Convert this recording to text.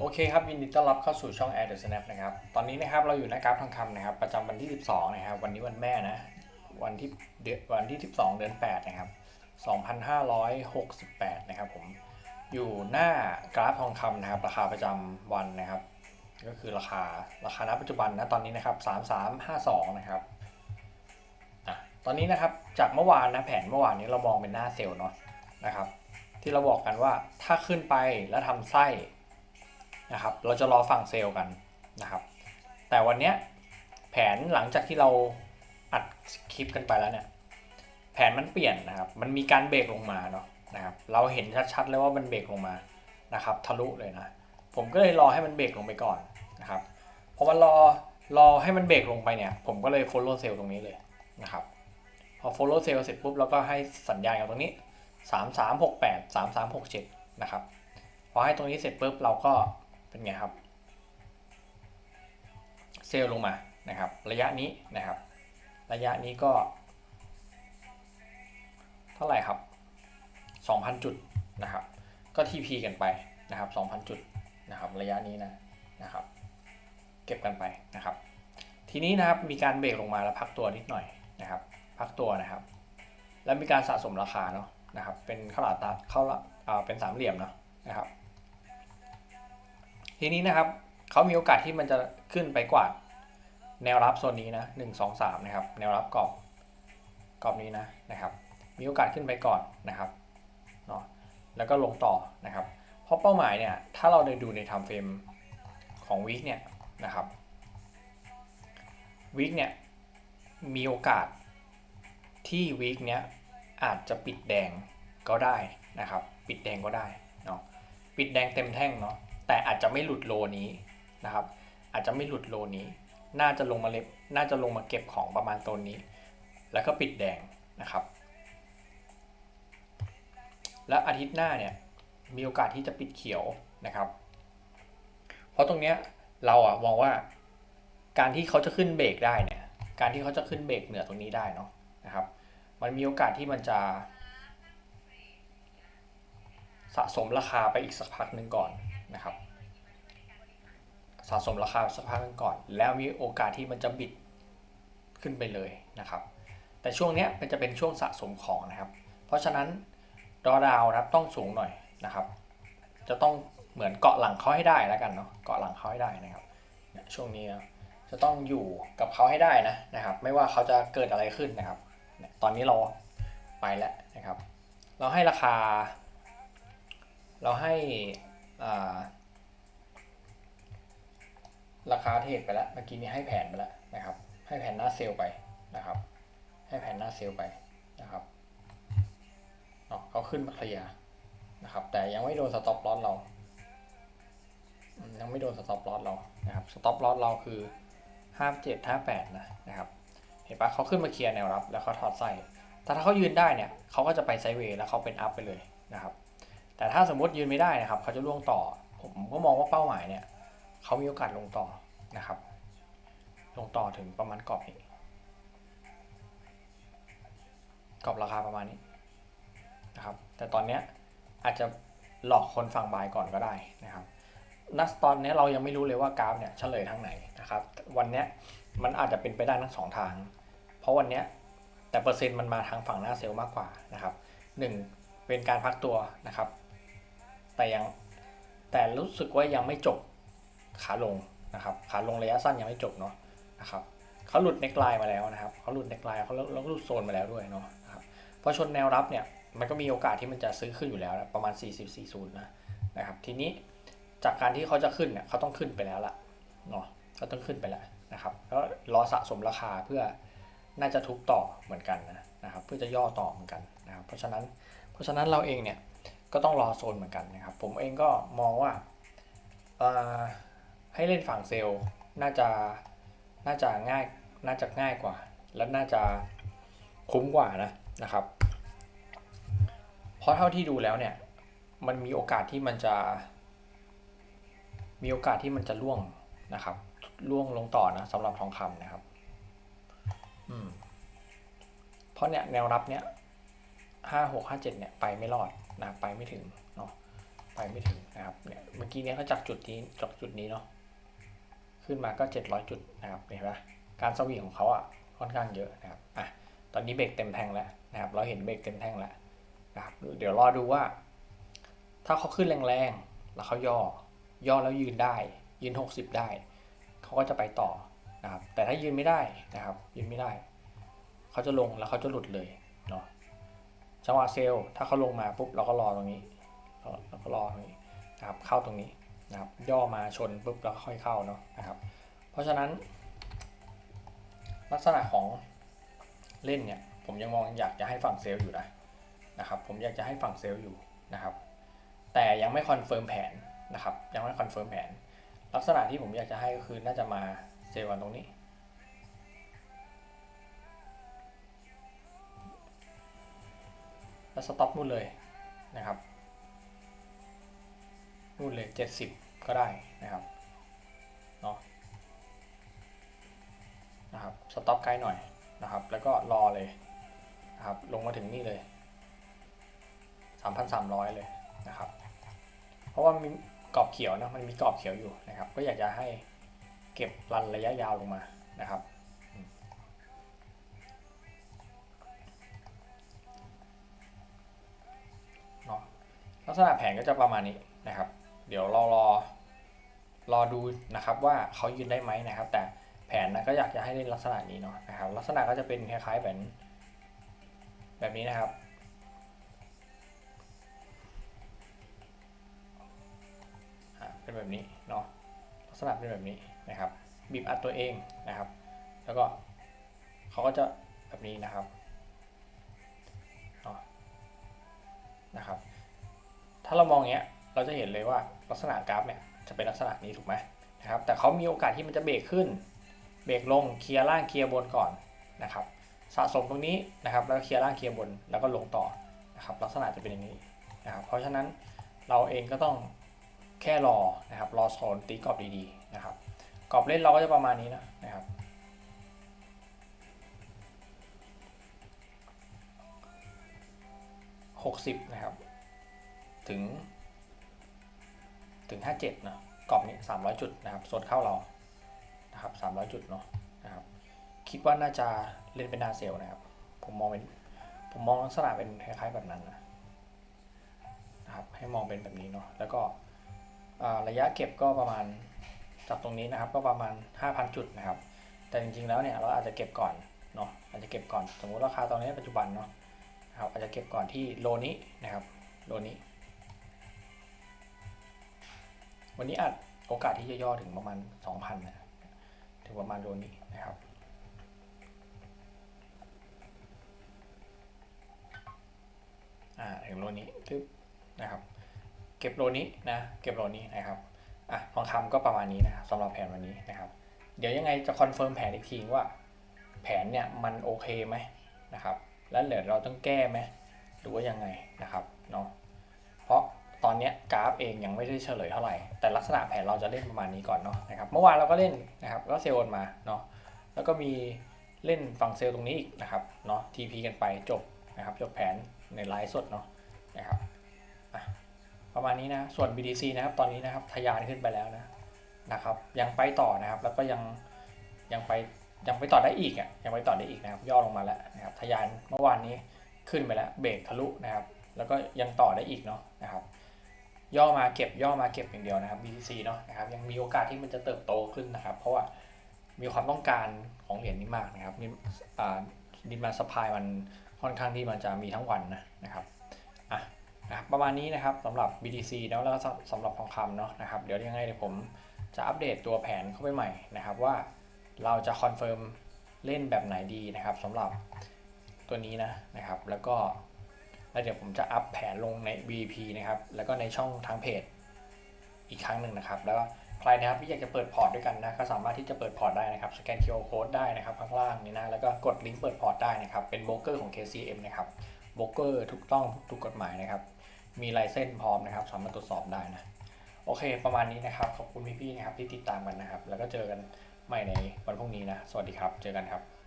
โอเคครับยินดีต้อนรับเข้าสู่ช่อง Air the Snap นะครับ ตอนนี้นะครับเราอยู่ในกราฟทองคำนะครับ ประจำวันที่ 12 นะครับ วันนี้วันแม่นะ วันที่เดือนวันที่ 12 เดือน 8 นะครับ 2568 นะครับผมอยู่หน้ากราฟทองคำนะครับ ราคาประจำวันนะครับ ก็คือราคาราคาณปัจจุบันนะตอนนี้นะครับ 3352 นะครับอะตอนนี้นะครับจากเมื่อวานนะแผนเมื่อวานนี้เรามองเป็นหน้าเซลล์เนาะนะครับ ที่เราบอกกันว่าถ้าขึ้นไปแล้วทำไส้ นะครับ เราจะรอฝั่งเซลล์กันนะครับ แต่วันนี้แผนหลังจากที่เราอัดคลิปกันไปแล้วเนี่ย แผนมันเปลี่ยนนะครับ มันมีการเบรกลงมาเนาะนะครับ เราเห็นชัดๆเลยว่ามันเบรกลงมานะครับ ทะลุเลยนะ ผมก็เลยรอให้มันเบรกลงไปก่อนนะครับพอมันรอรอให้มันเบรกลงไปเนี่ย ผมก็เลย follow sell ตรงนี้เลยนะครับ พอ follow sell เสร็จปุ๊บเราก็ให้สัญญาณกับตรงนี้ 3 3 6 8 3 3 6 7 นะครับ พอให้ตรงนี้เสร็จปุ๊บเราก็ เป็นไงครับ เซลลงมานะครับ ระยะนี้นะครับ ระยะนี้ก็ เท่าไหร่ครับ 2,000 จุดนะครับ ก็ TP กันไปนะครับ 2,000 จุดนะครับ ระยะนี้นะนะครับ เก็บกันไปนะครับ ทีนี้นะครับมีการเบรกลงมาแล้วพักตัวนิดหน่อยนะครับ พักตัวนะครับ แล้วมีการสะสมราคาเนาะนะครับ เป็นข้าวหลาตัดข้าวหลามอ่าเป็นสามเหลี่ยมเนาะ ทีนี้นะครับเขามีโอกาสที่มันจะขึ้นไปกว่าแนวรับโซนนี้นะหนึ่งสองสามนะครับ แนวรับกรอบกรอบนี้นะนะครับ มีโอกาสขึ้นไปก่อนนะครับเนาะแล้วก็ลงต่อนะครับ เพราะเป้าหมายเนี่ย ถ้าเราได้ดูใน time frame ของวีคเนี่ยนะครับวีคเนี่ยมีโอกาสที่วีคเนี้ยอาจจะปิดแดงก็ได้นะครับ ปิดแดงก็ได้เนาะปิดแดงเต็มแท่งเนาะ แต่อาจจะไม่หลุดโลนี้นะครับ อาจจะไม่หลุดโลนี้ น่าจะลงมาเล็บน่าจะลงมาเก็บของประมาณโซนนี้ แล้วก็ปิดแดงนะครับ แล้วอาทิตย์หน้าเนี่ยมีโอกาสที่จะปิดเขียวนะครับ เพราะตรงเนี้ยเราอะมองว่าการที่เขาจะขึ้นเบรกได้เนี่ย การที่เขาจะขึ้นเบรกเหนือตรงนี้ได้เนาะนะครับ มันมีโอกาสที่มันจะสะสมราคาไปอีกสักพักหนึ่งก่อน นะครับสะสมราคาสักพักนึงก่อน แล้วมีโอกาสที่มันจะบิดขึ้นไปเลยนะครับ แต่ช่วงนี้มันจะเป็นช่วงสะสมของนะครับ เพราะฉะนั้นดอดาวนะครับต้องสูงหน่อยนะครับ จะต้องเหมือนเกาะหลังเขาให้ได้แล้วกันเนาะเกาะหลังเขาให้ได้นะครับช่วงนี้จะต้องอยู่กับเขาให้ได้นะนะครับ ไม่ว่าเขาจะเกิดอะไรขึ้นนะครับ ตอนนี้เราไปแล้วนะครับ เราให้ราคา เราให้ ราคาเทรดไปแล้วเมื่อกี้นี้ให้แผนไปแล้วนะครับ ให้แผนหน้าเซลล์ไปนะครับ ให้แผนหน้าเซลล์ไปนะครับเนาะเขาขึ้นมาเคลียร์นะครับ แต่ยังไม่โดนสต็อปลอสเรา ยังไม่โดนสต็อปลอสเรานะครับสต็อปลอสเราคือห้าเจ็ดห้าแปดนะนะครับเห็นปะเขาขึ้นมาเคลียร์แนวรับ แล้วเขาถอดไส้แต่ถ้าเขายืนได้เนี่ยเขาก็จะไปไซด์เวย์แล้วเขาเป็นอัพไปเลยนะครับ แต่ถ้าสมมติยืนไม่ได้นะครับ เขาจะล่วงต่อ ผมก็มองว่าเป้าหมายเนี่ย เขามีโอกาสลงต่อนะครับ ลงต่อถึงประมาณกรอบนี้กรอบราคาประมาณนี้นะครับ แต่ตอนเนี้ยอาจจะหลอกคนฝั่งบายก่อนก็ได้นะครับณตอนเนี้ยเรายังไม่รู้เลยว่ากราฟเนี่ยเฉลยทางไหนนะครับ วันเนี้ยมันอาจจะเป็นไปได้ทั้งสองทาง เพราะวันเนี้ยแต่เปอร์เซ็นต์มันมาทางฝั่งหน้าเซลล์มากกว่านะครับหนึ่งเป็นการพักตัวนะครับ แต่ยังแต่รู้สึกว่ายังไม่จบขาลงนะครับขาลงระยะสั้นยังไม่จบเนาะนะครับเขาหลุดเน็กไลน์มาแล้วนะครับเขาหลุดเน็กไลน์เขาแล้วก็หลุดโซนมาแล้วด้วยเนาะนะครับพอชนแนวรับเนี่ยมันก็มีโอกาสที่มันจะซื้อขึ้นอยู่แล้วนะประมาณ 40 40นะนะครับทีนี้จากการที่เขาจะขึ้นเนี่ยเขาต้องขึ้นไปแล้วล่ะเนาะเขาต้องขึ้นไปแล้วนะครับแล้วรอสะสมราคาเพื่อน่าจะทุบต่อเหมือนกันนะนะครับเพื่อจะย่อต่อเหมือนกันนะครับเพราะฉะนั้นเพราะฉะนั้นเราเองเนี่ย ก็ต้องรอโซนเหมือนกันนะครับ ผมเองก็มองว่าให้เล่นฝั่งเซลล์น่าจะน่าจะง่ายน่าจะง่ายกว่า และน่าจะคุ้มกว่านะนะครับ เพราะเท่าที่ดูแล้วเนี่ยมันมีโอกาสที่มันจะ มีโอกาสที่มันจะล่วงนะครับล่วงลงต่อนะสำหรับทองคำนะครับ อืมเพราะเนี่ยแนวรับเนี่ย ห้าหกห้าเจ็ดเนี่ยไปไม่รอดนะไปไม่ถึงเนาะไปไม่ถึงนะครับเนี่ยเมื่อกี้เนี้ยก็จากจุดนี้จากจุดนี้เนาะขึ้นมาก็ 700 จุดนะครับเห็นปะการสวิงของเขาอะค่อนข้างเยอะนะครับอะตอนนี้เบรกเต็มแท่งแล้วนะครับเราเห็นเบรกเต็มแท่งแล้วนะครับเดี๋ยวรอดูว่า ถ้าเขาขึ้นแรงๆแล้วเขาย่อย่อแล้วยืนได้ ยืน 60 ได้เขาก็จะไปต่อนะครับแต่ถ้ายืนไม่ได้นะครับยืนไม่ได้ เขาจะลงแล้วเขาจะหลุดเลยเนาะ จังหวะเซลล์ถ้าเขาลงมาปุ๊บเราก็รอตรงนี้เราก็รอตรงนี้นะครับเข้าตรงนี้นะครับย่อมาชนปุ๊บแล้วค่อยเข้าเนาะนะครับ เพราะฉะนั้น ลักษณะของเล่นเนี่ยผมยังมองอยากจะให้ฝั่งเซลล์อยู่นะนะครับผมอยากจะให้ฝั่งเซลล์อยู่นะครับ แต่ยังไม่คอนเฟิร์มแผนนะครับยังไม่คอนเฟิร์มแผน ลักษณะที่ผมอยากจะให้ก็คือน่าจะมาเซลล์ตรงนี้ แล้วสต็อปนู่นเลยนะครับนู่นเลย 70 ก็ได้นะครับเนาะนะครับสต็อปใกล้หน่อยนะครับ แล้วก็รอเลยนะครับลงมาถึงนี่เลย 3,300 เลยนะครับ เพราะว่ามีกรอบเขียวนะมันมีกรอบเขียวอยู่นะครับ ก็อยากจะให้เก็บรันระยะยาวลงมานะครับ ลักษณะแผนก็จะประมาณนี้นะครับ เดี๋ยวรอรอรอดูนะครับว่าเขายืนได้ไหมนะครับ แต่แผนนะก็อยากจะให้เล่นลักษณะนี้เนาะนะครับ ลักษณะก็จะเป็นคล้ายๆแบบแบบนี้นะครับ เป็นแบบนี้เนาะลักษณะเป็นแบบนี้นะครับบีบอัดตัวเองนะครับ แล้วก็เขาก็จะแบบนี้นะครับเนาะนะครับ ถ้าเรามองเงี้ยเราจะเห็นเลยว่าลักษณะกราฟเนี่ยจะเป็นลักษณะนี้ถูกไหมนะครับแต่เขามีโอกาสที่มันจะเบรกขึ้น เบรกลงเคลียร์ล่างเคลียร์บนก่อนนะครับสะสมตรงนี้นะครับแล้วเคลียร์ล่างเคลียร์บนแล้วก็ลงต่อนะครับลักษณะจะเป็นอย่างนี้นะครับเพราะฉะนั้นเราเองก็ต้องแค่รอนะครับรอโซนตีกรอบดีๆนะครับกรอบเล่นเราก็จะประมาณนี้นะนะครับ60นะครับ ถึง ถึง 57เนาะกรอบนี้ 300 จุดนะครับโซนเข้าเรานะครับ300 จุดเนาะนะครับคิดว่าน่าจะเล่นเป็นนาเซลนะครับ ผมมองเป็นผมมองลักษณะเป็นคล้ายๆแบบนั้นนะนะครับให้มองเป็นแบบนี้เนาะแล้วก็ระยะเก็บก็ประมาณจากตรงนี้นะครับก็ประมาณ 5,000 จุดนะครับ แต่จริงๆแล้วเนี่ยเราอาจจะเก็บก่อนเนาะอาจจะเก็บก่อนสมมุติราคาตอนนี้ปัจจุบันเนาะนะครับอาจจะเก็บก่อนที่โลนี้นะครับโลนี้ วันนี้อาจโอกาสที่จะย่อถึงประมาณ 2,000นะถึงประมาณโลนี้นะครับอ่าถึงโลนี้ทึบนะครับ เก็บโลนี้นะเก็บโลนี้นะครับอะทองคำก็ประมาณนี้นะครับสำหรับแผนวันนี้นะครับ เดี๋ยวยังไงจะคอนเฟิร์มแผนอีกทีว่า แผนเนี่ยมันโอเคไหมนะครับ แล้วเดี๋ยวเราต้องแก้ไหมหรือว่ายังไงนะครับเนาะเพราะ ตอนนี้กราฟเองยังไม่ได้เฉลยเท่าไหร่ แต่ลักษณะแผนเราจะเล่นประมาณนี้ก่อนเนาะนะครับเมื่อวานเราก็เล่นนะครับก็เซลล์มาเนาะแล้วก็มีเล่นฝั่งเซลล์ตรงนี้อีกนะครับเนาะ TP กันไปจบนะครับจบแผนในไลฟ์สดเนาะนะครับประมาณนี้นะส่วน BTC นะครับตอนนี้นะครับทะยานขึ้นไปแล้วนะนะครับ ยังไปต่อนะครับแล้วก็ยังยังไปยังไปต่อได้อีกอะยังไปต่อได้อีกนะครับย่อลงมาแล้วนะครับทะยานเมื่อวานนี้ขึ้นไปแล้วเบรกทะลุนะครับ แล้วก็ยังต่อได้อีกเนาะนะครับ ย่อมาเก็บย่อมาเก็บอย่างเดียวนะครับ BTC เนาะนะครับยังมีโอกาสที่มันจะเติบโตขึ้นนะครับ เพราะว่ามีความต้องการของเหรียญนี้มากนะครับนี่อ่าดินมาสปายมันค่อนข้างที่มันจะมีทั้งวันนะนะครับอะนะครับประมาณนี้นะครับสำหรับ BTC เนาะแล้วก็สำหรับทองคำเนาะนะครับเดี๋ยวยังไงเดี๋ยวผมจะอัปเดตตัวแผนเข้าไปใหม่นะครับว่าเราจะคอนเฟิร์มเล่นแบบไหนดีนะครับสำหรับตัวนี้นะนะครับ แล้วก็ แล้วเดี๋ยวผมจะอัพแผนลงใน BP นะครับ แล้วก็ในช่องทางเพจอีกครั้งหนึ่งนะครับ แล้วก็ใครนะครับที่อยากจะเปิดพอร์ตด้วยกันนะก็สามารถที่จะเปิดพอร์ตได้นะครับ สแกน QR Code ได้นะครับข้างล่างนี้นะ แล้วก็กดลิงก์เปิดพอร์ตได้นะครับ เป็นโบรกเกอร์ของ KCM นะครับ โบรกเกอร์ถูกต้องถูกกฎหมายนะครับ มีลายเส้นพร้อมนะครับ สามารถตรวจสอบได้นะ โอเค ประมาณนี้นะครับ ขอบคุณพี่ๆนะครับที่ติดตามกันนะครับ แล้วก็เจอกันใหม่ในวันพรุ่งนี้นะ สวัสดีครับ เจอกันครับ